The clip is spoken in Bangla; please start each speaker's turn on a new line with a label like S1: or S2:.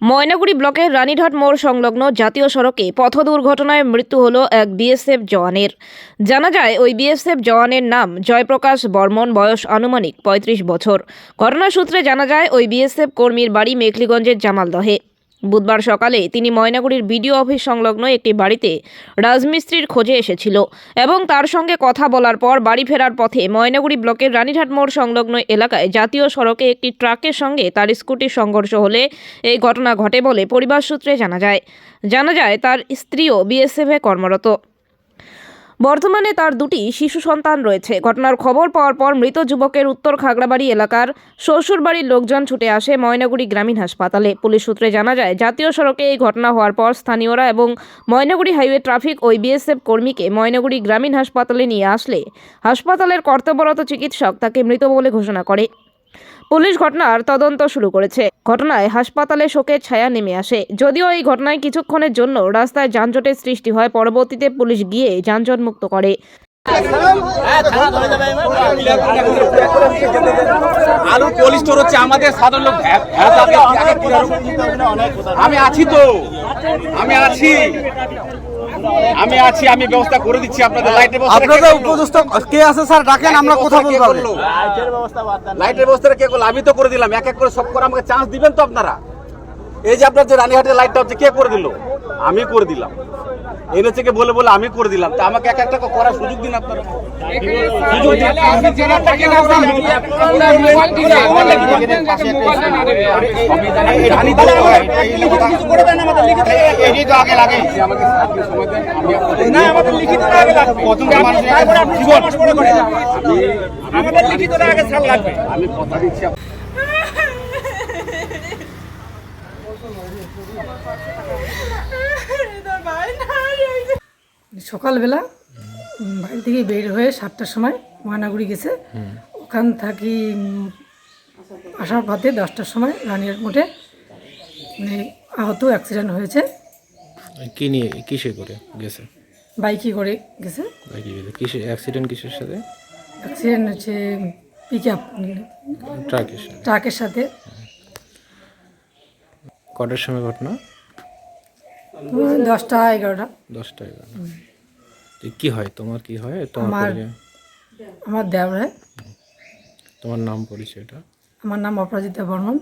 S1: ময়নাগুড়ি ব্লকের রানীঘাট মোড় সংলগ্ন জাতীয় সড়কে পথ দুর্ঘটনায় মৃত্যু হল এক বিএসএফ জওয়ানের। জানা যায়, ওই বিএসএফ জওয়ানের নাম জয়প্রকাশ বর্মন, বয়স আনুমানিক পঁয়ত্রিশ বছর। ঘটনা সূত্রে জানা যায়, ওই বিএসএফ কর্মীর বাড়ি মেখলিগঞ্জের জামালদহে। বুধবার সকালে তিনি ময়নাগুড়ির বিডিও অফিস সংলগ্ন একটি বাড়িতে রাজমিস্ত্রির খোঁজে এসেছিল এবং তার সঙ্গে কথা বলার পর বাড়ি ফেরার পথে ময়নাগুড়ি ব্লকের রানীঘাট মোড় সংলগ্ন এলাকায় জাতীয় সড়কে একটি ট্রাকের সঙ্গে তার স্কুটির সংঘর্ষ হলে এই ঘটনা ঘটে বলে পরিবার সূত্রে জানা যায়। জানা যায়, তার স্ত্রীও বিএসএফে কর্মরত। বর্তমানে তার দুটি শিশু সন্তান রয়েছে। ঘটনার খবর পাওয়ার পর মৃত যুবকের উত্তর খাগড়াবাড়ি এলাকার শ্বশুরবাড়ির লোকজন ছুটে আসে ময়নাগুড়ি গ্রামীণ হাসপাতালে। পুলিশ সূত্রে জানা যায়, জাতীয় সড়কে এই ঘটনা হওয়ার পর স্থানীয়রা এবং ময়নাগুড়ি হাইওয়ে ট্রাফিক ওই বিএসএফ কর্মীকে ময়নাগুড়ি গ্রামীণ হাসপাতালে নিয়ে আসলে। হাসপাতালের কর্তব্যরত চিকিৎসক তাকে মৃত বলে ঘোষণা করে। পুলিশ ঘটনার তদন্ত শুরু করেছে। ঘটনায় হাসপাতালে শোকের ছায়া নেমে আসে। যদিও এই ঘটনায় কিছুক্ষণের জন্য রাস্তায় যানজটের সৃষ্টি হয়, পরবর্তীতে পুলিশ গিয়ে যানজট মুক্ত করে।
S2: আলু কোল্ড স্টোর হচ্ছে আমাদের সাধারণ লোক। কি করো? আমি আছি তো। আমি আছি। আমি আছি আমি ব্যবস্থা করে দিচ্ছি আপনাদের। লাইটের ব্যবস্থা কে
S3: আপনাদের উপযুক্ত কে আছে স্যার? ডাকেন আমরা কথা বলব?
S2: লাইটের ব্যবস্থাটা কে করল আমি তো করে দিলাম। এক এক করে সব করে আমাকে চান্স দিবেন তো আপনারা? এই যে আপনার যে রানীহাটের লাইটটা হচ্ছে কে করে দিল? আমি করে দিলাম। এনে থেকে বলে বলে আমি করে দিলাম। তা আমাকে এক একটা করার সুযোগ দিন আপনারা। আমি না আমাদের
S4: সকালবেলা বাড়ি থেকে বের হয়ে সাতটার সময় ময়নাগুড়ি গেছে। ওখান থাকি আসার পথে দশটার সময় রানিয়ার মোটে মানে আহত অ্যাক্সিডেন্ট হয়েছে।
S5: কি নিয়ে কিসে করে গেছে?
S4: বাইকে করে গেছে।
S5: বাইকে গেছে। কিসে অ্যাক্সিডেন্ট কিসের সাথে?
S4: অ্যাক্সিডেন্ট হচ্ছে পিক আপ
S5: ট্রাকের সাথে।
S4: ট্রাকের সাথে।
S5: কটার সময় ঘটনা?
S4: দশটা এগারোটা।
S5: দশটা এগারোটা। কি হয়? তোমার কি হয়? তোমার
S4: আমার-? আমার
S5: তোমার নাম পরিচয়টা?
S4: আমার নাম অপরাজিতা বর্মন।